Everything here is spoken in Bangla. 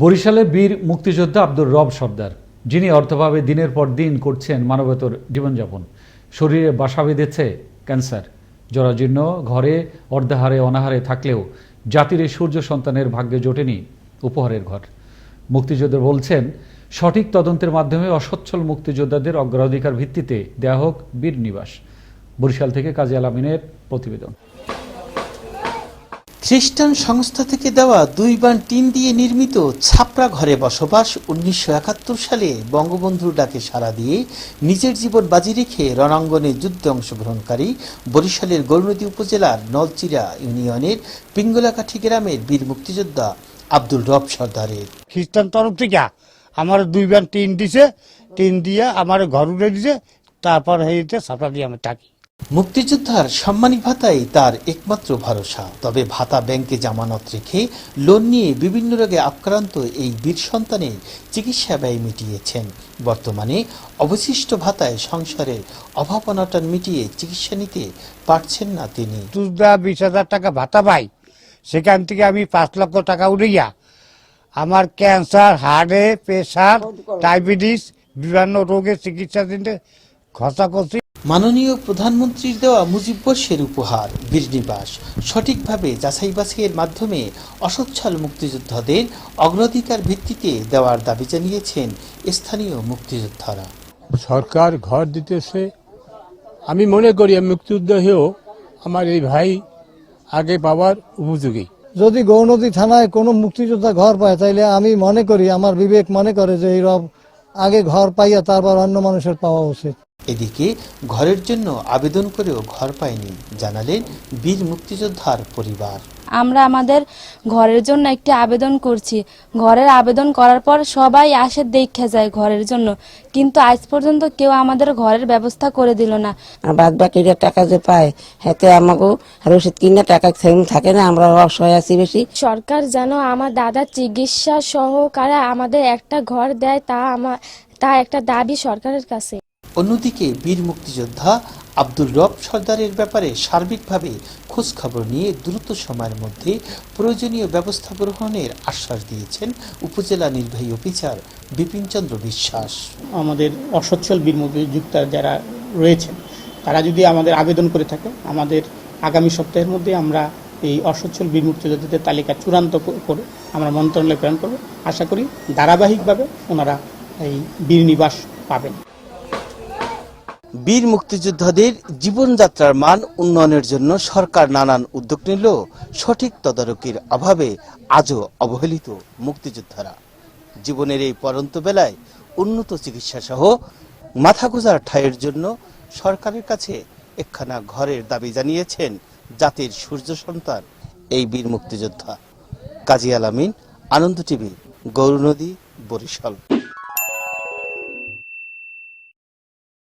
বরিশালে বীর মুক্তিযোদ্ধা আব্দুর রব সর্দার, যিনি অর্থভাবে দিনের পর দিন করছেন মানবতর জীবনযাপন। শরীরে বাসা বেঁধেছে ক্যান্সার। জরাজীর্ণ, ঘরে, অর্ধাহারে, অনাহারে থাকলেও জাতির এই সূর্য সন্তানের ভাগ্যে জোটেনি উপহারের ঘর। মুক্তিযোদ্ধা বলছেন, সঠিক তদন্তের মাধ্যমে অসচ্ছল মুক্তিযোদ্ধাদের অগ্রাধিকার ভিত্তিতে দেয়া হোক বীর নিবাস। বরিশাল থেকে কাজী আলামিনের প্রতিবেদন। খ্রিস্টান সংস্থা থেকে দেওয়া দুই বান টিন দিয়ে নির্মিত ছাপড়া ঘরে বসবাস উনিশশো একাত্তর সালে বঙ্গবন্ধুর ডাকে সাড়া দিয়ে নিজের জীবন বাজি রেখে রণাঙ্গনে যুদ্ধে অংশগ্রহণকারী বরিশালের গৌরনদী উপজেলার নলচিরা ইউনিয়নের পিঙ্গলাকাঠি গ্রামের বীর মুক্তিযোদ্ধা আব্দুল রব সর্দারের। খ্রিস্টান তরফ থেকে আমার দুই বান টিন দিছে, টিন দিয়ে আমার ঘর উঠে দিছে, তারপর হেঁটে সাপড়া দিয়ে আমি থাকি। মুক্তিযোদ্ধার সম্মানী ভাতাই তার একমাত্র ভরসা। তবে ভাতা ব্যাংকে জামানত রেখে লোন নিয়ে বিভিন্ন রোগে আক্রান্ত এই বীর সন্তানের চিকিৎসা ব্যয় মিটিয়েছেন। বর্তমানে অবশিষ্ট ভাতায় সংসারের অভাব অনটন মিটিয়ে চিকিৎসা নিতে পারছেন না তিনি। দুধা বিশ হাজার টাকা ভাতা পাই সেখান থেকে আমি পাঁচ লক্ষ টাকা উড়িয়া আমার ক্যান্সার, হার্টে প্রেশার ডায়াবেটিস, বিভিন্ন রোগের চিকিৎসা দিতে খরচা করছি মাননীয় প্রধানমন্ত্রীর দেওয়া মুজিব বর্ষের উপহার বীরনিবাস সঠিকভাবে যাচাই বাছাইয়ের মাধ্যমে অসচ্ছল মুক্তিযোদ্ধাদের অগ্রাধিকার ভিত্তিতে দেওয়ার দাবি জানিয়েছেন স্থানীয় মুক্তিযোদ্ধারা। সরকার ঘর দিতেছে। আমি মনে করি আমি মুক্তিযুদ্ধ হয়েও আমার এই ভাই আগে পাওয়ার উপযোগী। যদি গৌনদী থানায় কোনো মুক্তিযোদ্ধা ঘর পায় তাইলে আমি মনে করি আমার বিবেক মনে করে যে এই রব আগে ঘর পাইয়া তারপর অন্য মানুষের পাওয়া উচিত। এদিকে ঘরের জন্য আবেদন করেও ঘর পায়নি জানালেন বীর মুক্তিযোদ্ধার পরিবার। আমরা আমাদের ঘরের জন্য একটি আবেদন করছি। ঘরের আবেদন করার পর সবাই আসে দেখে যায় ঘরের জন্য। কিন্তু আজ পর্যন্ত কেউ আমাদের ঘরের ব্যবস্থা করে দিল না। বাদ বাকিরা টাকা যে পায় হাতে আমাকে রসিদ কিনে টাকা থাকে না আমরা অসহায় আছি বেশি। সরকার যেন আমার দাদার চিকিৎসা সহকারে আমাদের একটা ঘর দেয় তা আমার তা একটা দাবি সরকারের কাছে। অন্যদিকে বীর মুক্তিযোদ্ধা আব্দুল রব সর্দারের ব্যাপারে সার্বিকভাবে খোঁজখবর নিয়ে দ্রুত সময়ের মধ্যে প্রয়োজনীয় ব্যবস্থা গ্রহণের আশ্বাস দিয়েছেন উপজেলা নির্বাহী অফিসার বিপিন চন্দ্র বিশ্বাস। আমাদের অসচ্ছল বীর মুক্তিযোদ্ধা যারা রয়েছেন, তারা যদি আমাদের আবেদন করে থাকে, আমাদের আগামী সপ্তাহের মধ্যে আমরা এই অসচ্ছল বীর মুক্তিযোদ্ধাদের তালিকা চূড়ান্ত করে আমরা মন্ত্রণালয়ে প্রেরণ করব। আশা করি ধারাবাহিকভাবে ওনারা এই বীর নিবাস পাবেন। বীর মুক্তিযোদ্ধাদের জীবনযাত্রার মান উন্নয়নের জন্য সরকার নানান উদ্যোগ নিল। সঠিক তদারকির অভাবে আজও অবহেলিত মুক্তিযোদ্ধারা। জীবনের এই পরন্ত বেলায় উন্নত চিকিৎসা সহ মাথা গোজার ঠাঁইয়ের জন্য সরকারের কাছে একখানা ঘরের দাবি জানিয়েছেন জাতির সূর্য সন্তান এই বীর মুক্তিযোদ্ধা। কাজী আলামিন, আনন্দ টিভি, গৌরনদী, বরিশাল।